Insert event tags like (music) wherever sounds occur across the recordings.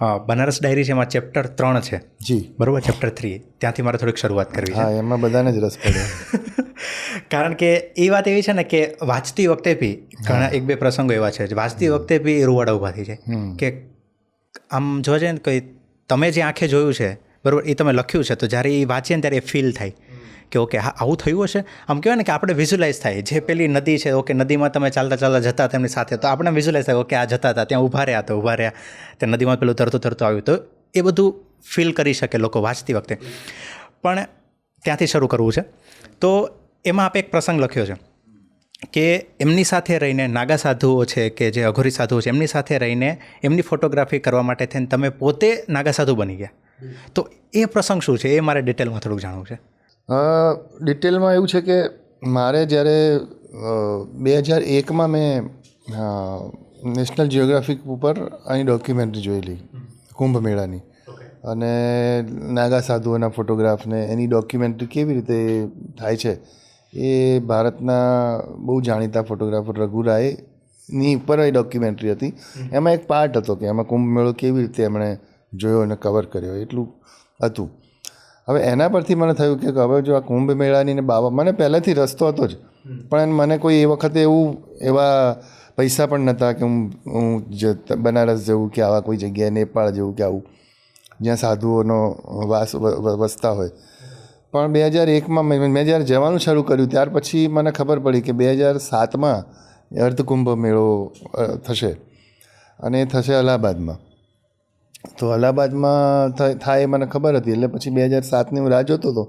Banaras diary છે એમાં chapter ત્રણ છે. જી. બરાબર? ચેપ્ટર થ્રી ત્યાંથી મારે થોડીક શરૂઆત કરવી છે. હા એમાં બધાને જ રસ પડે. (laughs) કારણ કે એ વાત એવી છે ને કે વાંચતી વખતે બી ઘણા એક બે પ્રસંગો એવા છે. વાંચતી વખતે બી રૂવાડા ઊભા થઈ જાય. કે આમ જઈએ ને કંઈ તમે જે આંખે જોયું છે બરાબર એ તમે લખ્યું છે તો જ્યારે એ વાંચીએ ને ત્યારે એ ફીલ થાય. કે ઓકે હા, આવું થયું હશે? આમ કહેવાય ને કે આપણે વિઝ્યુલાઇઝ થાય. જે પેલી નદી છે ઓકે નદીમાં તમે ચાલતા ચાલતા જતા હતા એમની સાથે, તો આપણે વિઝ્યુલાઇઝ થાય ઓકે આ જતા હતા, ત્યાં ઊભા રહ્યા, તો ઊભા રહ્યા. ત્યાં નદીમાં પેલું તરતું તરતું આવ્યું. તો એ બધું ફીલ કરી શકે લોકો વાંચતી વખતે. પણ ત્યાંથી શરૂ કરવું છે. તો એમાં આપે એક પ્રસંગ લખ્યો છે કે એમની સાથે રહીને નાગા સાધુઓ છે કે જે અઘોરી સાધુઓ છે, એમની સાથે રહીને એમની ફોટોગ્રાફી કરવા માટે થઈને તમે પોતે નાગા સાધુ બની ગયા. તો એ પ્રસંગ શું છે? એ મારે ડિટેલમાં થોડુંક જાણવું છે. ડિટેલમાં એવું છે કે મારે જ્યારે બે હજાર એકમાં મેં નેશનલ જિયોગ્રાફિક ઉપર અહીં ડોક્યુમેન્ટરી જોયેલી કુંભ મેળાની. અને નાગા સાધુઓના ફોટોગ્રાફને એની ડોક્યુમેન્ટરી કેવી રીતે થાય છે એ ભારતના બહુ જાણીતા ફોટોગ્રાફર રઘુરાયની ઉપર એ ડોક્યુમેન્ટરી હતી. એમાં એક પાર્ટ હતો કે એમાં કુંભ મેળો કેવી રીતે એમણે જોયો અને કવર કર્યો એટલું હતું. હવે એના પરથી મને થયું કે હવે જો આ કુંભ મેળાની ને બાબા મને પહેલેથી રસ્તો હતો જ. પણ મને કોઈ એ વખતે એવું એવા પૈસા પણ નહોતા કે હું હું જ બનારસ જવું કે આવા કોઈ જગ્યાએ નેપાળ જવું કે આવું જ્યાં સાધુઓનો વાસ વસતા હોય. પણ બે હજાર એકમાં મેં મેં જ્યારે જવાનું શરૂ કર્યું ત્યાર પછી મને ખબર પડી કે બે હજાર સાતમાં અર્ધકુંભ મેળો થશે. અને એ થશે અલ્હાબાદમાં. તો અલ્હાબાદમાં થાય એ મને ખબર હતી. એટલે પછી બે હજાર સાતની હું રાહ જોતો હતો.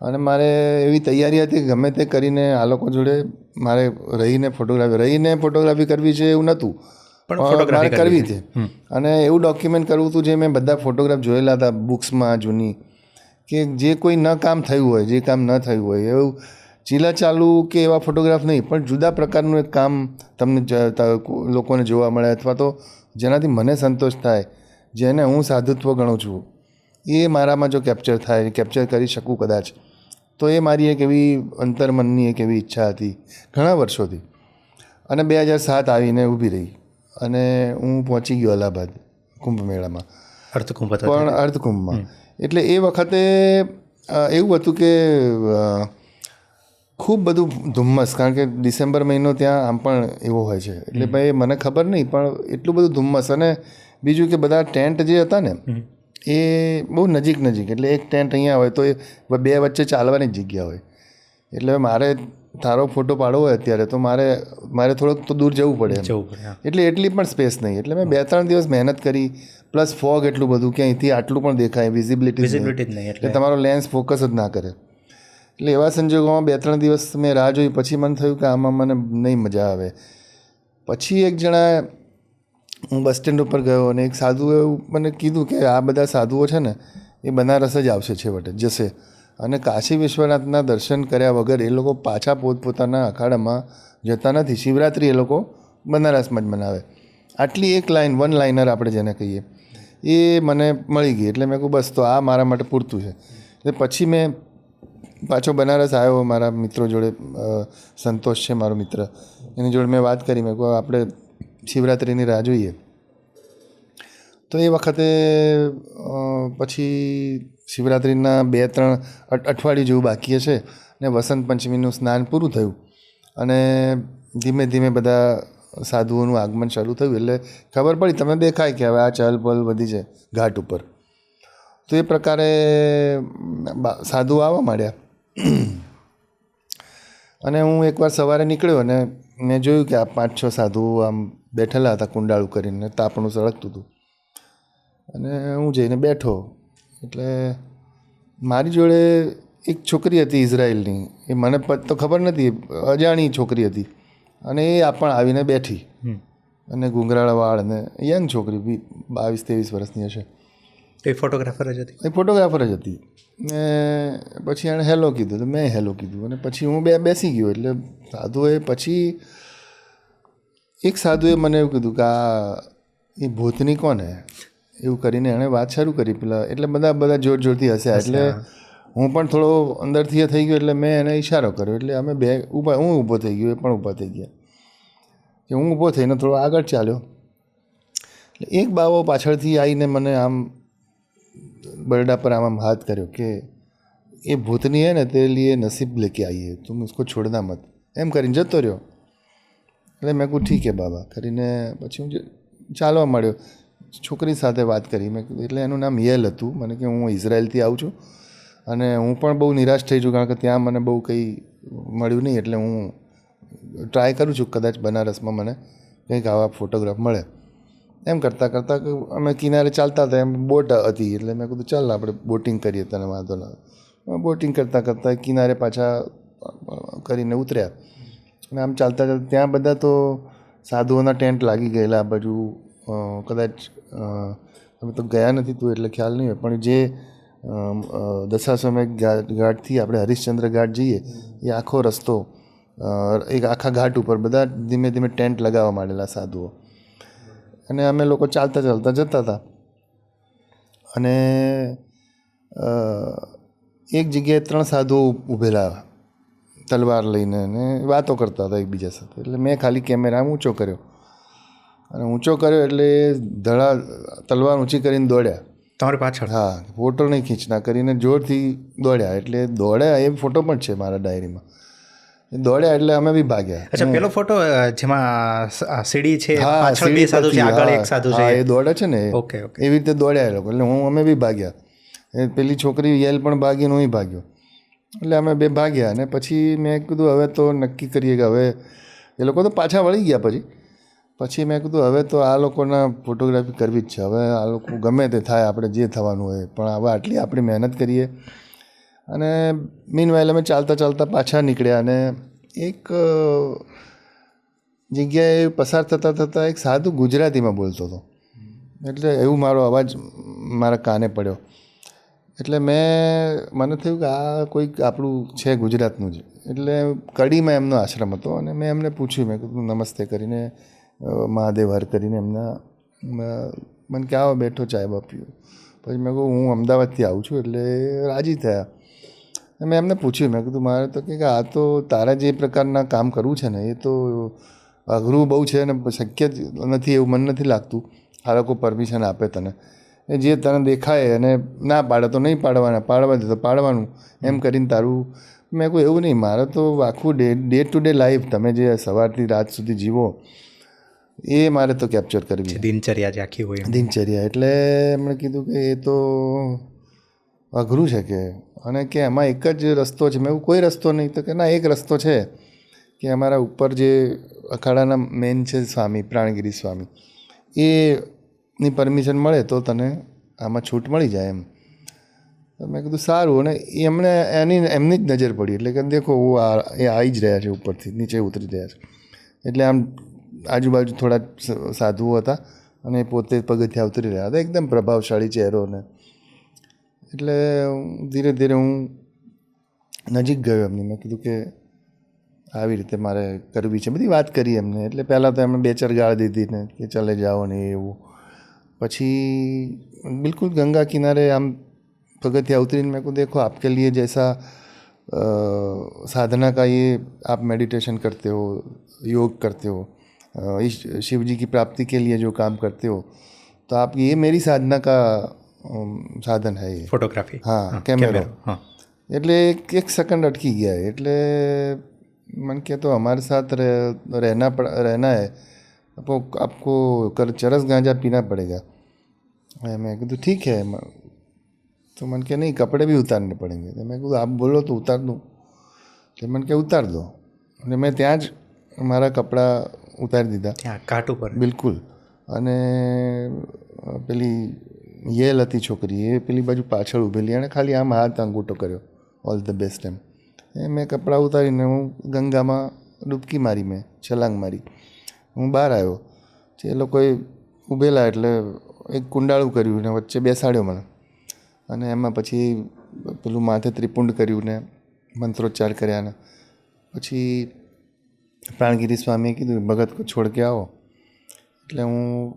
અને મારે એવી તૈયારી હતી કે ગમે તે કરીને આ લોકો જોડે મારે રહીને ફોટોગ્રાફી રહીને ફોટોગ્રાફી કરવી છે એવું નહોતું. પણ પણ મારે કરવી છે. અને એવું ડોક્યુમેન્ટ કરવું હતું જે મેં બધા ફોટોગ્રાફ જોયેલા હતા બુક્સમાં જૂની કે જે કોઈ ન કામ થયું હોય જે કામ ન થયું હોય એવું ચીલા ચાલુ કે એવા ફોટોગ્રાફ નહીં પણ જુદા પ્રકારનું એક કામ તમને લોકોને જોવા મળે અથવા તો જેનાથી મને સંતોષ થાય જેને હું સાધુત્વ ગણું છું એ મારામાં જો કેપ્ચર થાય કેપ્ચર કરી શકું કદાચ તો એ મારી એક એવી અંતરમનની એક એવી ઈચ્છા હતી ઘણા વર્ષોથી. અને બે હજાર સાત આવીને ઊભી રહી અને હું પહોંચી ગયો અલ્હાબાદ કુંભ મેળામાં અર્થકુંભ પણ અર્ધકુંભમાં. એટલે એ વખતે એવું હતું કે ખૂબ બધું ધુમ્મસ કારણ કે ડિસેમ્બર મહિનો ત્યાં આમ પણ એવો હોય છે. એટલે ભાઈ મને ખબર નહીં પણ એટલું બધું ધુમ્મસ અને બીજું કે બધા ટેન્ટ જે હતા ને એ બહુ નજીક નજીક એટલે એક ટેન્ટ અહીંયા હોય તો એ બે વચ્ચે ચાલવાની જ જગ્યા હોય. એટલે મારે તારો ફોટો પાડવો હોય અત્યારે તો મારે મારે થોડોક તો દૂર જવું પડે જવું પડે એટલે એટલી પણ સ્પેસ નહીં એટલે મેં બે ત્રણ દિવસ મહેનત કરી પ્લસ ફોગ એટલું બધું કે અહીંથી આટલું પણ દેખાય વિઝિબિલિટી વિઝિબિલિટી જ નહીં એટલે. એટલે તમારો લેન્સ ફોકસ જ ના કરે. એટલે એવા સંજોગોમાં બે ત્રણ દિવસ મેં રાહ જોઈ પછી મને થયું કે આમાં મને નહીં મજા આવે. પછી એક જણા હું બસ સ્ટેન્ડ ઉપર ગયો અને એક સાધુએ મને કીધું કે આ બધા સાધુઓ છે ને, એ બનારસ જ આવશે છેવટે, જશે. અને કાશી વિશ્વનાથના દર્શન કર્યા વગર એ લોકો પાછા પોતપોતાના અખાડામાં જતા નથી. શિવરાત્રિ એ લોકો બનારસમાં જ મનાવે. આટલી એક લાઇન વન લાઇનર આપણે જેને કહીએ, એ મને મળી ગઈ. એટલે મેં કહું બસ, તો આ મારા માટે પૂરતું છે. એટલે પછી મેં પાછો બનારસ આવ્યો. મારા મિત્રો જોડે સંતોષ છે મારો મિત્ર. એની જોડે મેં વાત કરી. મેં કહું આપણે શિવરાત્રિની રાહ જોઈએ. તો એ વખતે પછી શિવરાત્રિના બે, ત્રણ અઠ- અઠવાડિયું જેવું બાકી હશે ને વસંત પંચમીનું સ્નાન પૂરું થયું અને ધીમે ધીમે બધા સાધુઓનું આગમન શરૂ થયું એટલે ખબર પડી તમે દેખાય કે હવે આ ચહલપહલ વધી છે ઘાટ ઉપર. તો એ પ્રકારે સાધુ આવવા માંડ્યા. અને હું એકવાર સવારે નીકળ્યો અને મેં જોયું કે આ પાંચ, છ સાધુઓ આમ બેઠેલા હતા કુંડાળું કરીને તાપણું સળગતું હતું. અને હું જઈને બેઠો એટલે મારી જોડે એક છોકરી હતી ઇઝરાયલની. એ મને તો ખબર નથી અજાણી છોકરી હતી. અને એ આપણ આવીને બેઠી. અને ગુંગરાળા વાળ અને યંગ છોકરી બી બાવીસ ત્રેવીસ વર્ષની હશે. એ ફોટોગ્રાફર જ હતી? એ ફોટોગ્રાફર જ હતી. ને પછી એણે હેલો કીધું તો મેં હેલો કીધું. અને પછી હું બે બેસી ગયો એટલે સાધુએ પછી એક સાધુએ મને એવું કીધું કે આ એ ભૂતની કોને એવું કરીને એણે વાત શરૂ કરી. પેલા એટલે બધા બધા જોર જોરથી હસ્યા. એટલે હું પણ થોડો અંદરથી થઈ ગયો એટલે મેં એને ઇશારો કર્યો. એટલે અમે બે ઊભા હું ઊભો થઈ ગયો એ પણ ઊભા થઈ ગયા. કે હું ઊભો થઈને થોડો આગળ ચાલ્યો. એટલે એક બાવો પાછળથી આવીને મને આમ બરડા પર આમ આમ હાથ કર્યો કે એ ભૂતની હે ને તે લીએ નસીબ લેકે આવીએ તું ઉસકો છોડના મત. એમ કરીને જતો રહ્યો. એટલે મેં કહું ઠીક હે બાબા. કરીને પછી હું ચાલવા માંડ્યો. છોકરી સાથે વાત કરી. મેં એટલે એનું નામ યેલ હતું. મને કે, હું ઇઝરાયલથી આવું છું. અને હું પણ બહુ નિરાશ થઈ છું, કારણ કે ત્યાં મને બહુ કંઈ મળ્યું નહીં. એટલે હું ટ્રાય કરું છું, કદાચ બનારસમાં મને કંઈક આવા ફોટોગ્રાફ મળે. એમ કરતાં કરતાં અમે કિનારે ચાલતા હતા, એમ બોટ હતી. એટલે મેં કીધું, ચાલ આપણે બોટિંગ કરીએ, તને વાંધો ના બોટિંગ કરતાં કરતાં કિનારે પાછા કરીને ઉતર્યા. અને આમ ચાલતા ચાલતા ત્યાં બધા તો સાધુઓના ટેન્ટ લાગી ગયેલા આ બાજુ કદાચ અમે તો ગયા નથી તું એટલે ખ્યાલ નહીં હોય, પણ જે દશાશ્વમેઘ ઘાટથી આપણે હરિશ્ચંદ્ર ઘાટ જઈએ, એ આખો રસ્તો એક આખા ઘાટ ઉપર બધા ધીમે ધીમે ટેન્ટ લગાવવા માંડેલા સાધુઓ. અને અમે લોકો ચાલતા ચાલતા જતા હતા. અને એક જગ્યાએ ત્રણ સાધુઓ ઊભેલા તલવાર લઈને અને વાતો કરતા હતા એકબીજા સાથે. એટલે મેં ખાલી કેમેરા ઊંચો કર્યો. અને ઊંચો કર્યો એટલે ધડા તલવાર ઊંચી કરીને દોડ્યા. તમારી પાછળ? હા ફોટો નહીં ખીંચના કરીને જોરથી દોડ્યા. એટલે દોડ્યા એ ફોટો પણ છે મારા ડાયરીમાં. દોડ્યા એટલે અમે બી ભાગ્યા. અચ્છા પેલો ફોટો જેમાં સીડી છે પાછળ બે સાધુ છે આગળ એક સાધુ છે. એ દોડે છે ને ઓકે ઓકે. એવી રીતે દોડ્યા એ લોકો. એટલે હું અમે બી ભાગ્યા. એ પેલી છોકરી યેલ પણ ભાગી ને હું ભાગ્યો. એટલે અમે બે ભાગ્યા અને પછી મેં કીધું, હવે તો નક્કી કરીએ કે હવે એ લોકો તો પાછા વળી ગયા પછી. પછી મેં કીધું, હવે તો આ લોકોના ફોટોગ્રાફી કરવી જ છે. હવે આ લોકો ગમે તે થાય, આપણે જે થવાનું હોય, પણ હવે આટલી આપણી મહેનત કરીએ. અને મીન અમે ચાલતા ચાલતા પાછા નીકળ્યા અને એક જગ્યાએ પસાર થતાં થતાં એક સાધુ ગુજરાતીમાં બોલતો હતો. એટલે એવું મારો અવાજ મારા કાને પડ્યો. એટલે મેં, મને થયું કે આ કોઈક આપણું છે ગુજરાતનું જ. એટલે કડીમાં એમનો આશ્રમ હતો અને મેં એમને પૂછ્યું, મેં કીધું, નમસ્તે કરીને મહાદેવ હર કરીને એમના મને કે, આવો, બેઠો, ચાય બાપ્યું પછી મેં કહું હું અમદાવાદથી આવું છું, એટલે રાજી થયા. મેં એમને પૂછ્યું, મેં કીધું, મારે તો કે આ તો તારા જે પ્રકારના કામ કરવું છે ને, એ તો અઘરું બહુ છે અને શક્ય જ નથી, એવું મને નથી લાગતું. આ લોકો પરમિશન આપે તને. જે તને દેખાય અને ના પાડે તો નહીં પાડવાના પાડવા દે તો પાડવાનું. એમ કરીને તારું મેં કોઈ એવું નહીં મારે તો આખું day day to day life તમે જે સવારથી રાત સુધી જીવો એ મારે તો કેપ્ચર કરવી દિનચર્યા જે આખી હોય દિનચર્યા એટલે એમણે કીધું કે એ તો અઘરું છે કે અને કે એમાં એક જ રસ્તો છે. મેં એવું કોઈ રસ્તો નહીં તો કે ના એક રસ્તો છે કે અમારા ઉપર જે અખાડાના મેન છે સ્વામી પ્રાણગીરી સ્વામી એ ની પરમિશન મળે તો તને આમાં છૂટ મળી જાય એમ. તો મેં કીધું સારું અને એમણે એની, એમની જ નજર પડી એટલે કે દેખો હું આ, એ આવી જ રહ્યા છે ઉપરથી, નીચે ઉતરી રહ્યા છે. એટલે આમ આજુબાજુ થોડા સાધુઓ હતા અને પોતે પગથિયા ઉતરી રહ્યા હતા, એકદમ પ્રભાવશાળી ચહેરો ને. એટલે ધીરે ધીરે હું નજીક ગયો એમની. મેં કીધું કે આવી રીતે મારે કરવી છે. બધી વાત કરી એમને. એટલે પહેલાં તો એમણે બે ચાર ગાળ દીધી ને કે ચલે જાઓ ને એવું. પછી બિલકુલ ગંગા કિનારે આમ પગથિયા ઉતરીને મેં કહું देखो आपके लिए जैसा साधना का ये आप मेडिटेशन करते हो योग करते हो इस शिव जी की प्राप्ति के लिए जो काम करते हो तो आप ये मेरी साधना का સાધન હે ફોટોગ્રાફી હા કેમેરો એટલે એક એક સેકન્ડ અટકી ગયા એટલે મને કે તો અમારી સાથ રહેના રહેના હે आपको आपको कर चरस गांजा पीना पड़ेगा मैं मैं कहा ठीक है म- तो मन के नहीं कपड़े भी उतारने पड़ेंगे तो मैं કહું आप बोलो तो उतार दूँ तो मन के उतार दो અને મેં ત્યાં જ મારા કપડાં ઉતારી દીધા ત્યાં ઘાટ ઉપર બિલકુલ અને અ, પેલી યેલ હતી છોકરી એ પેલી બાજુ પાછળ ઊભેલી એણે ખાલી આમ હાથ અંગૂઠો કર્યો ઓલ ધ બેસ્ટ એમ એ મેં કપડાં ઉતારીને હું ગંગામાં ડૂબકી મારી મેં છલાંગ મારી હું બહાર આવ્યો. એ લોકોએ ઊભેલા એટલે એક કુંડાળું કર્યું ને વચ્ચે બેસાડ્યો મને. અને એમાં પછી પેલું માથે ત્રિપુંડ કર્યું ને મંત્રોચ્ચાર કર્યા ને. પછી પ્રાણગીરી સ્વામીએ કીધું ભગત કો છોડ કે આવો. એટલે હું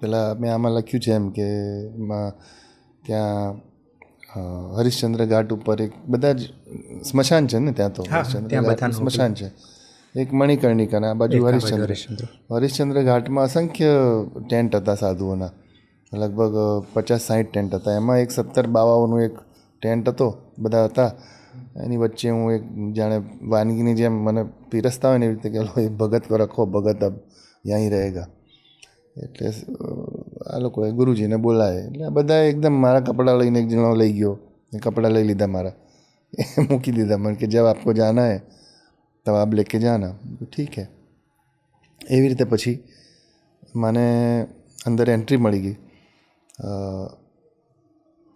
પેલા મેં આમાં લખ્યું છે એમ કે એમાં ત્યાં હરિશ્ચંદ્ર ઘાટ ઉપર એક બધા જ સ્મશાન છે ને ત્યાં તો. સ્મશાન છે. એક મણિકર્ણિકા અને આ બાજુ હરિશ્ચંદ્ર. હરિશ્ચંદ્ર. ઘાટમાં અસંખ્ય ટેન્ટ હતા સાધુઓના. લગભગ પચાસ સાઠ ટેન્ટ હતા. એમાં એક સત્તર બાવાઓનું એક ટેન્ટ હતો બધા હતા. એની વચ્ચે હું એક જાણે વાનગીની જેમ મને પીરસતા હોય ને એવી રીતે કે એ ભગત કો રખો ભગત અબ યહીં રહેગા. એટલે આ લોકોએ ગુરુજીને બોલાય એટલે આ બધા એકદમ મારા કપડાં લઈને એક જણો લઈ ગયો. એ કપડાં લઈ લીધા મારા. એ મૂકી દીધા. મને કે જબ આપકો જાના હે? લેકે જાના. મેં કીધું, ઠીક હે. એવી રીતે પછી મને અંદર એન્ટ્રી મળી ગઈ.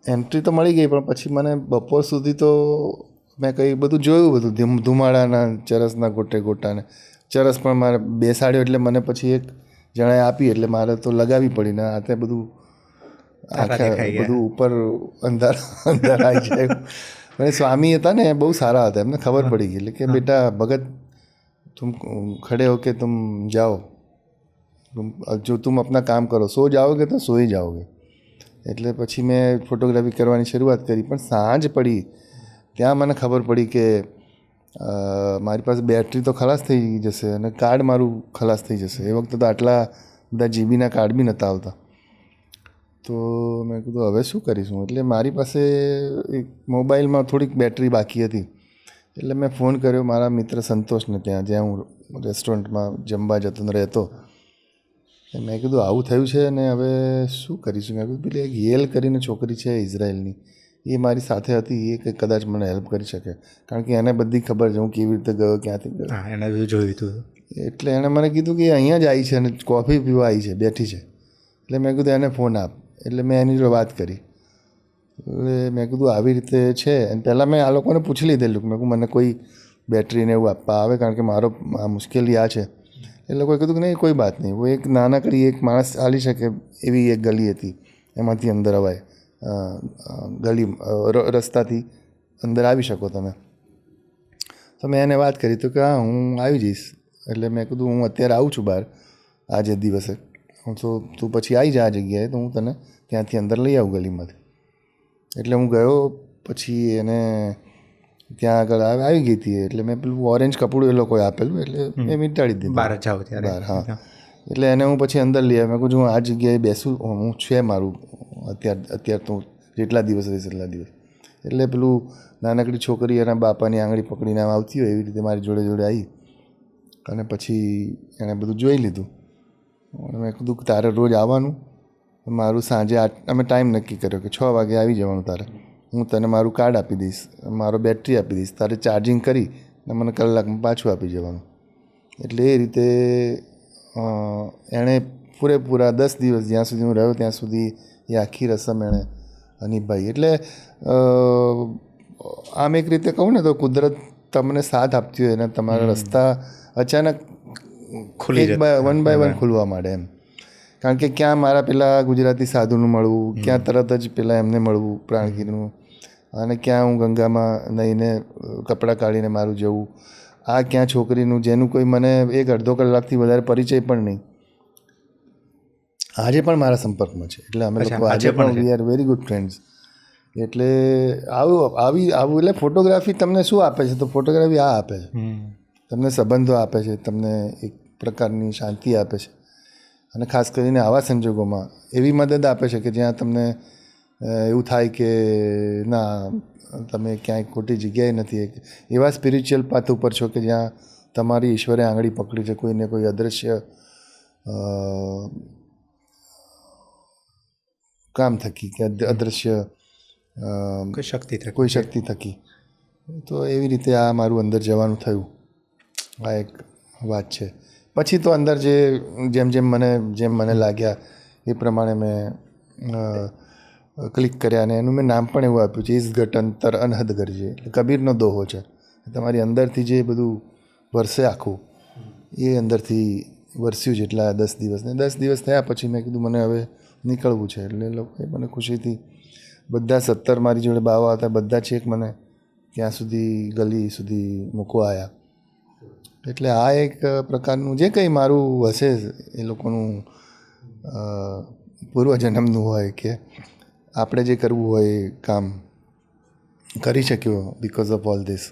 એન્ટ્રી તો મળી ગઈ પણ પછી મને બપોર સુધી તો મેં કંઈ બધું જોયું બધું. ધીમ- ધુમાડાના ચરસના ગોટે ગોટાને. ચરસ પણ મારે બેસાડ્યો એટલે મને પછી એક જણાએ આપી એટલે મારે તો લગાવવી પડી ને આતે બધું આખા બધું ઉપર અંધાર અંધાર આવી જાય. અને સ્વામી હતા ને બહુ સારા હતા. એમને ખબર પડી ગઈ. એટલે કે બેટા ભગત તુમ ખડે હો કે તુમ જાઓ. જો તુમ અપના કામ કરો. સો જાઓગે તો સોઈ જાઓગે. એટલે પછી મેં ફોટોગ્રાફી કરવાની શરૂઆત કરી. પણ સાંજ પડી. ત્યાં મને ખબર પડી કે મારી પાસે બેટરી તો ખલાસ થઈ જશે અને કાર્ડ મારું ખલાસ થઈ જશે. એ વખતે તો આટલા બધા જીબીના કાર્ડ બી નહોતા આવતા. તો મેં કીધું હવે શું કરીશું? એટલે મારી પાસે એક મોબાઈલમાં થોડીક બેટરી બાકી હતી. એટલે મેં ફોન કર્યો મારા મિત્ર સંતોષને ત્યાં જ્યાં હું રેસ્ટોરન્ટમાં જમવા જતો રહેતો. મેં કીધું આવું થયું છે અને હવે શું કરીશું? મેં કીધું પેલી એક યેલ કરીને છોકરી છે ઇઝરાયલની. એ મારી સાથે હતી એ કંઈક કદાચ મને હેલ્પ કરી શકે. કારણ કે એને બધી ખબર છે હું કેવી રીતે ગયો ક્યાંથી ગયો. એને બધું જોયું હતું એટલે એણે મને કીધું કે અહીંયા જ આવી છે અને કોફી પીવા આવી છે બેઠી છે. એટલે મેં કીધું એને ફોન આપ. એટલે મેં એની જોડે વાત કરી. એટલે મેં કીધું, આવી રીતે છે. અને પહેલાં મેં આ લોકોને પૂછી લીધેલું મેં કહું મને કોઈ બેટરીને એવું આપવા આવે? કારણ કે મારો આ મુશ્કેલી આ છે. એ લોકોએ કીધું કે, નહીં, કોઈ બાત નહીં. હું એક નાનકડી એક માણસ ચાલી શકે એવી એક ગલી હતી. એમાંથી અંદર અવાય. ગલી રસ્તાથી અંદર આવી શકો તમે. તો મેં એને વાત કરી. તો કે, હા, હું આવી જઈશ. એટલે મેં કીધું, હું અત્યારે આવું છું બહાર. આજે દિવસે. હું તો તું પછી આવી જા આ જગ્યાએ તો હું તને ત્યાંથી અંદર લઈ આવું ગલીમાંથી. એટલે હું ગયો પછી એને ત્યાં આગળ આવ- ગઈ હતી એટલે મેં પેલું ઓરેન્જ કપડું એ લોકોએ આપેલું એટલે મેં મીટાડી દીધું. બહાર જાઓ ત્યારે. બહાર હા. એટલે એને હું પછી અંદર લઈ આવ્યો. મેં કહું છું હું આ જગ્યાએ બેસું હું છે મારું અત્યાર અત્યાર તો જેટલા દિવસ રહીશ એટલા દિવસ. એટલે પેલું નાનકડી છોકરી એના બાપાની આંગળી પકડીને આવતી હોય એવી રીતે મારી જોડે જોડે આવી અને પછી એણે બધું જોઈ લીધું. મેં કીધું કે તારે રોજ આવવાનું. મારું સાંજે આઠ અમે ટાઈમ નક્કી કર્યો કે છ વાગે આવી જવાનું તારે. હું તને મારું કાર્ડ આપી દઈશ મારો બેટરી આપી દઈશ તારે ચાર્જિંગ કરી અને મને કલાકમાં પાછું આપી જવાનું. એટલે એ રીતે એણે પૂરેપૂરા દસ દિવસ જ્યાં સુધી હું રહ્યો ત્યાં સુધી એ આખી રસમ એણે નિભાઈ એટલે આમ એક રીતે કહું ને તો કુદરત તમને સાથ આપતી હોય અને તમારા રસ્તા અચાનક ખુલી બાય વન બાય વન ખુલવા માંડે એમ. કારણ કે ક્યાં મારા પેલા ગુજરાતી સાધુનું મળવું ક્યાં તરત જ પેલા એમને મળવું પ્રાણગીરનું. અને ક્યાં હું ગંગામાં નહીને કપડાં કાઢીને મારું જવું. આ ક્યાં છોકરીનું જેનું કોઈ મને એક અડધો કલાકથી વધારે પરિચય પણ નહીં. આજે પણ મારા સંપર્કમાં છે. એટલે અમે લોકો આજે પણ we are very good friends એટલે આવું આવી આવું એટલે ફોટોગ્રાફી તમને શું આપે છે? તો ફોટોગ્રાફી આ આપે છે. હમ. તમને સંબંધો આપે છે. તમને એક પ્રકારની શાંતિ આપે છે. અને ખાસ કરીને આવા સંજોગોમાં એવી મદદ આપે છે કે જ્યાં તમને એવું થાય કે ના તમે ક્યાંય ખોટી જગ્યાએ નથી એવા સ્પિરિચ્યુઅલ પાથ ઉપર છો કે જ્યાં તમારી ઈશ્વરે આંગળી પકડી છે કોઈને કોઈ અદૃશ્ય કામ થકી કે અદૃશ્ય કોઈ શક્તિ થકી. કોઈ શક્તિ થકી. તો એવી રીતે આ મારું અંદર જવાનું થયું. આ એક વાત છે. પછી તો અંદર જે જેમ જેમ મને જેમ મને લાગ્યા એ પ્રમાણે મેં ક્લિક કર્યા અને એનું મેં નામ પણ એવું આપ્યું છે ઘટન તર અનહદ ગરજે કબીરનો દોહો છે. તમારી અંદરથી જે બધું વરસે આખું, એ અંદરથી વરસ્યું જેટલા દસ દિવસ દસ દિવસ થયા પછી મેં કીધું, મને હવે નીકળવું છે. એટલે લોકોએ મને ખુશીથી બધા સત્તર મારી જોડે બાવા હતા, બધા છેક મને ત્યાં સુધી ગલી સુધી મૂકવા આવ્યા એટલે આ એક પ્રકારનું જે કંઈ મારું હશે એ લોકોનું પૂર્વજન્મનું હોય કે આપણે જે કરવું હોય કામ કરી શક્યો બિકોઝ ઓફ ઓલ ધીસ